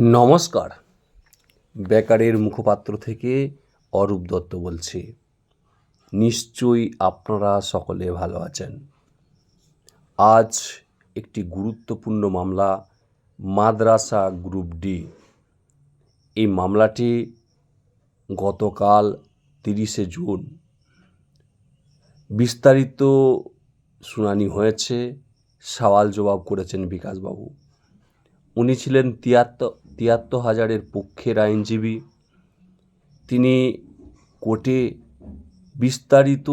নমস্কার। বেকারের মুখপাত্র থেকে অরূপ দত্ত বলছি। নিশ্চয়ই আপনারা সকলে ভালো আছেন। আজ একটি গুরুত্বপূর্ণ মামলা, মাদ্রাসা গ্রুপ ডি। এই মামলাটি গতকাল তিরিশে জুন বিস্তারিত শুনানি হয়েছে, সওয়াল জবাব করেছেন বিকাশবাবু। উনি ছিলেন তিয়াত্তর তিয়াত্তর হাজারের পক্ষের আইনজীবী। তিনি কোর্টে বিস্তারিত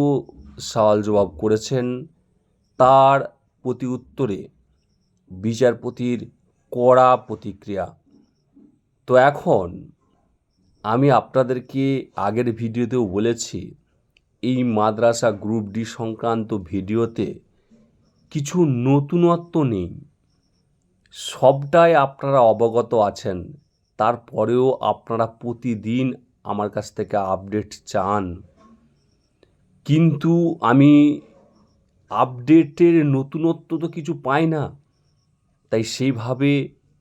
সওয়াল জবাব করেছেন। তার প্রতি উত্তরে বিচারপতির কড়া প্রতিক্রিয়া। তো এখন আমি আপনাদেরকে আগের ভিডিওতেও বলেছি, এই মাদ্রাসা গ্রুপ ডি সংক্রান্ত ভিডিওতে কিছু নতুনত্ব নেই। সবটাই আপনারা অবগত আছেন, তারপরেও আপনারা প্রতিদিন আমার কাছ থেকে আপডেট চান। কিন্তু আমি আপডেটের নতুনত্ব তো কিছু পাই না, তাই সেইভাবে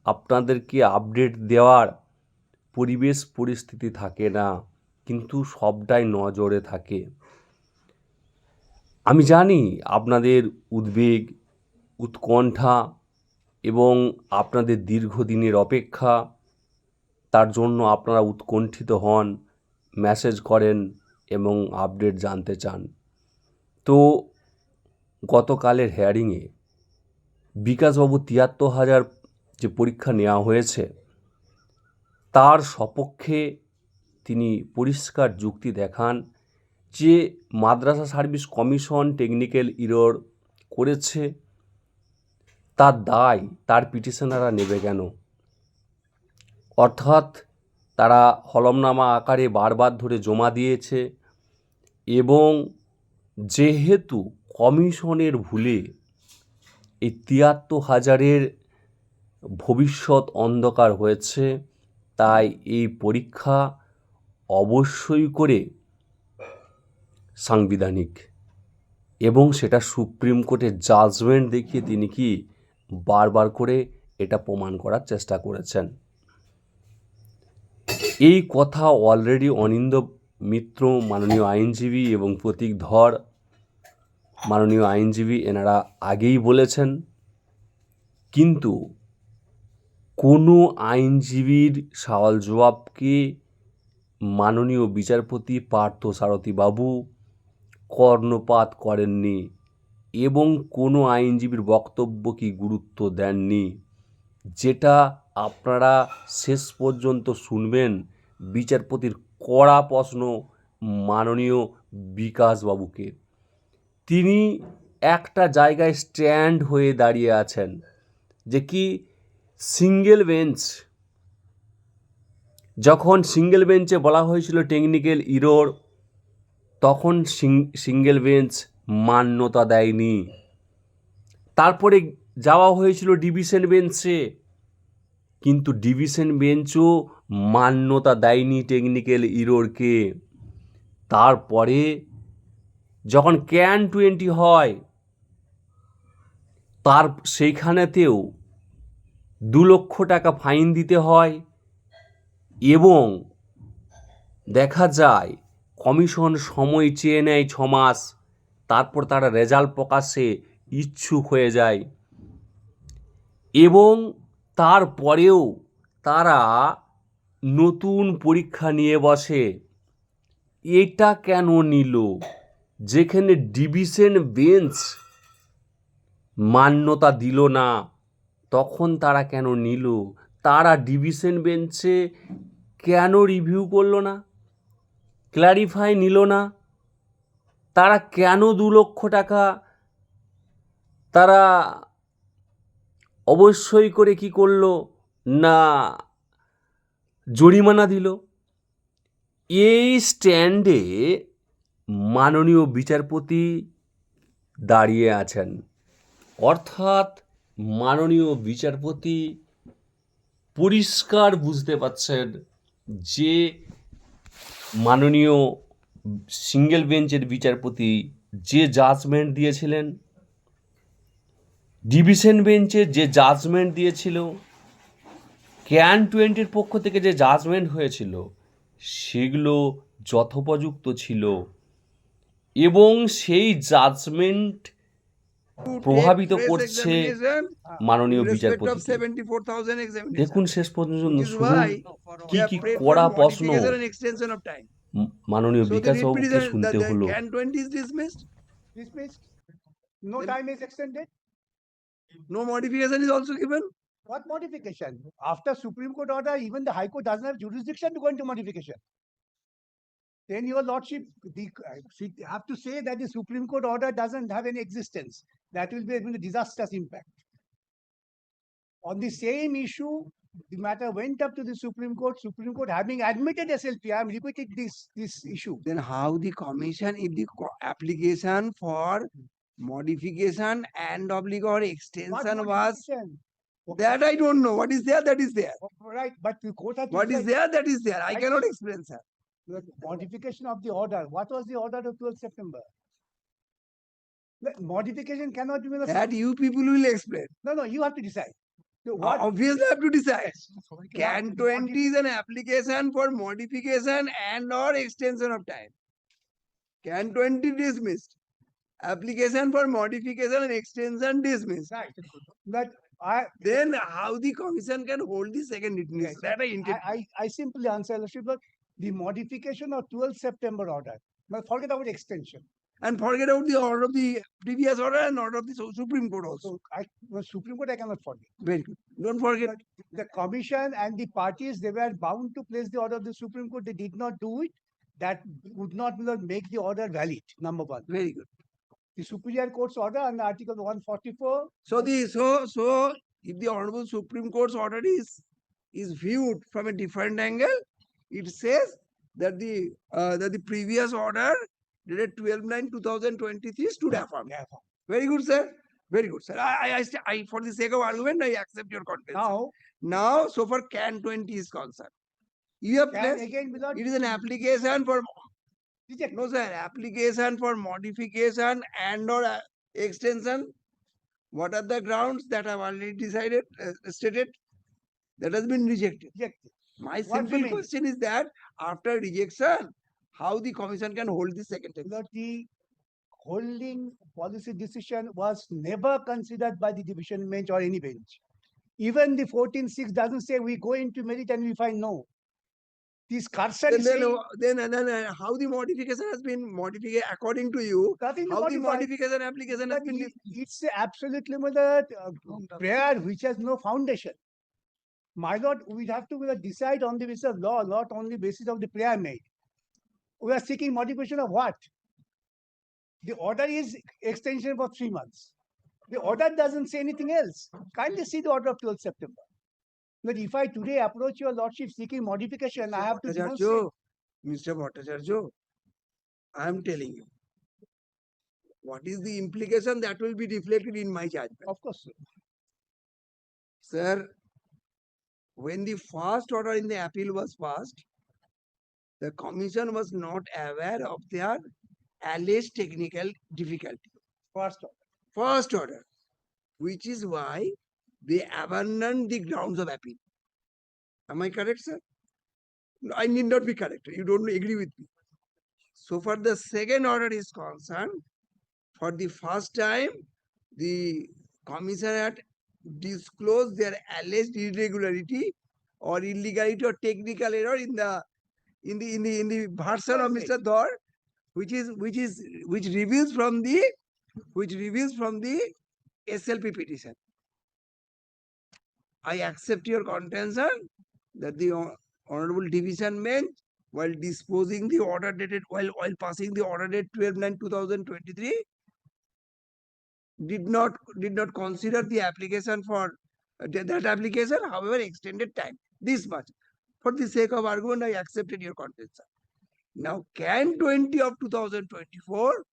আপনাদেরকে আপডেট দেওয়ার পরিবেশ পরিস্থিতি থাকে না, কিন্তু সবটাই নজরে থাকে। আমি জানি আপনাদের উদ্বেগ, উৎকণ্ঠা এবং আপনাদের দীর্ঘদিনের অপেক্ষা, তার জন্য আপনারা উৎকণ্ঠিত হন মেসেজ করেন এবং আপডেট জানতে চান। তো গতকালের হেয়ারিংয়ে বিকাশবাবু তিয়াত্তর হাজার যে পরীক্ষা নেওয়া হয়েছে, তার সপক্ষে তিনি পরিষ্কার যুক্তি দেখান যে মাদ্রাসা সার্ভিস কমিশন টেকনিক্যাল ইরর করেছে। তার দায়, তার পিটিশনাররা নেবে কেন? অর্থাৎ তারা হলমনামা আকারে বারবার ধরে জমা দিয়েছে এবং যেহেতু কমিশনের ভুলে এই তিয়াত্তর হাজারের ভবিষ্যৎ অন্ধকার হয়েছে, তাই এই পরীক্ষা অবশ্যই করে সাংবিধানিক এবং সেটা সুপ্রিম কোর্টের জাজমেন্ট দেখিয়ে তিনি কি বারবার করে এটা প্রমাণ করার চেষ্টা করেছেন। এই কথা অলরেডি অনিন্দ মিত্র, মাননীয় আইনজীবী এবং প্রতীক ধর, মাননীয় আইনজীবী এনারা আগেই বলেছেন, কিন্তু কোনো আইনজীবীর সওয়াল জবাবকে মাননীয় বিচারপতি পার্থ সারথী বাবু কর্ণপাত করেননি। এবং কোনো আইনজীবীর বক্তব্য কি গুরুত্ব দেননি? যেটা আপনারা শেষ পর্যন্ত শুনবেন। বিচারপতির কড়া প্রশ্ন মাননীয় বিকাশবাবুকে। তিনি একটা জায়গায় স্ট্যান্ড হয়ে দাঁড়িয়ে আছেন যে কি সিঙ্গেল বেঞ্চ। যখন সিঙ্গেল বেঞ্চে বলা হয়েছিল টেকনিক্যাল ইরোর, তখন সিঙ্গেল বেঞ্চ মান্যতা দেয়নি। তারপরে যাওয়া হয়েছিল ডিভিশন বেঞ্চে। কিন্তু ডিভিশন বেঞ্চও মান্যতা দেয়নি টেকনিক্যাল ইরোরকে। তারপরে যখন ক্যান টোয়েন্টি হয়, তার সেইখানেতেও দু লক্ষ টাকা ফাইন দিতে হয় এবং দেখা যায় কমিশন সময় চেয়ে নেয় ছমাস মাস। তারপর তারা রেজাল্ট প্রকাশে ইচ্ছুক হয়ে যায়। এবং তারপরেও তারা নতুন পরীক্ষা নিয়ে বসে। এটা কেন নিল? যেখানে ডিভিশন বেঞ্চ মান্যতা দিল না, তখন তারা কেন নিল? তারা ডিভিশন বেঞ্চে কেন রিভিউ করল না? ক্ল্যারিফাই নিল না? তারা কেন দু লক্ষ টাকা? তারা অবশ্যই করে কি করল? না, জরিমানা দিল। এই স্ট্যান্ডে মাননীয় বিচারপতি দাঁড়িয়ে আছেন। অর্থাৎ মাননীয় বিচারপতি পরিষ্কার বুঝতে পারছেন যে মাননীয় সিঙ্গেল বেঞ্চের বিচারপতি যে জাজমেন্ট দিয়েছিলেন ডিভিশন বেঞ্চে যে জাজমেন্ট দিয়েছিল ক্যান টোয়েন্টির পক্ষ থেকে যে জাজমেন্ট হয়েছিল সেগুলো যথোপযুক্ত ছিল এবং সেই জাজমেন্ট প্রভাবিত করছে মাননীয় বিচারপতি। দেখুন শেষ পর্যন্ত শুনুন কি কি করা প্রশ্ন। modification and extension of time. ম- মাননীয় So the বিকাশ বাবুকে represent, the, শুনতে the হলো CAN twenty is dismissed, dismissed. No Then- time is extended. no modification is also given. What modification? After Supreme Court order, even the High Court doesn't have jurisdiction to go into modification. Then your lordship, the, uh, see- have to say that the Supreme Court order doesn't have any existence. That will be a disastrous impact. On the same issue, the matter went up to the Supreme Court, Supreme Court having admitted SLP, I am repeating this, this issue. Then how the commission, if the application for modification and obligor What extension was, that I don't know, what is there, that is there. Oh, right, but the court has. What is there, that is there, I I cannot explain, sir. modification of the order. What was the order of twelfth September? The modification cannot be. That you people will explain. No, no, you have to decide. So uh, what? Obviously, I have to decide. Yes, you have CAN twenty is an application for modification and or extension of time. CAN twenty dismissed. Application for modification and extension dismissed. Right, but I, Then how the commission can hold the second witness? That I. I, I, simply answer, the modification of 12 September order. Now forget about extension. And forget about the order of the previous order and order of the Supreme Court also. So I, well, Supreme Court, I cannot forget. Very good. Don't forget. The commission and the parties, they were bound to place the order of the Supreme Court. They did not do it. That would not make the order valid, number one. Very good. The Superior Court's order under Article one forty-four So the, so, so if the Honorable Supreme Court's order is, is viewed from a different angle, it says that the, uh, that the previous order dated twelve nine two thousand twenty-three stood affirmed. Very good, sir. Very good, sir. I, I, I, I, for the sake of argument, I accept your contention. Now, Now, so far CAN twenty is concerned. You have placed, again without. it is an application for Reject. No, sir, application for modification and or uh, extension. What are the grounds that I've already decided, uh, stated? That has been rejected. Rejected. My What simple question is that after rejection, how the commission can hold the second time? The holding policy decision was never considered by the division bench or any bench. Even the fourteen six doesn't say we go into merit and we find no. This cursor Then, then, saying then, then, uh, how the modification has been modified according to you? nothing How the modification application has been? it- it's absolutely limited uh, prayer which has no foundation. My lord, we have to uh, decide on the basis of law, not on the basis of the prayer made. We are seeking modification of what? The order is extension for three months. The order doesn't say anything else. Kindly see the order of twelfth September. But if I today approach your lordship seeking modification, I have to demonstrate. Mr. Bhattacharya, I am telling you. What is the implication that will be reflected in my judgment? Of course, sir. Sir, when the first order in the appeal was passed, the commission was not aware of their alleged technical difficulty. first order. First order, which is why they abandoned the grounds of appeal. Am I correct, sir? No, I need not be correct. You don't agree with me. So far, the second order is concerned, for the first time, the commission had disclosed their alleged irregularity or illegality or technical error in the in the in the in the version of Mr. Dhar, which is which is which reveals from the which reveals from the SLP petition. I accept your contention that the hon- division bench while disposing the order dated while while passing the order date 12 9 2023 did not did not consider the application for that application however extended time this much for the sake of argument i accepted your contention now can 20 of 2024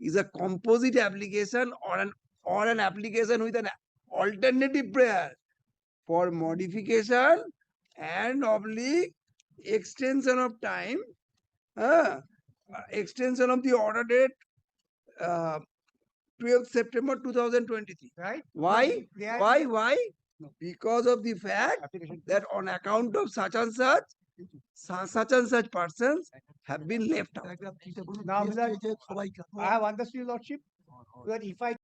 is a composite application or an or an application with an alternative prayer for modification and oblique extension of time uh, extension of the order date uh, 12th september 2023 right? why? Why? Why because of the fact that on account of such and such, such and such persons have been left out. Now, I have understood, your lordship, that if I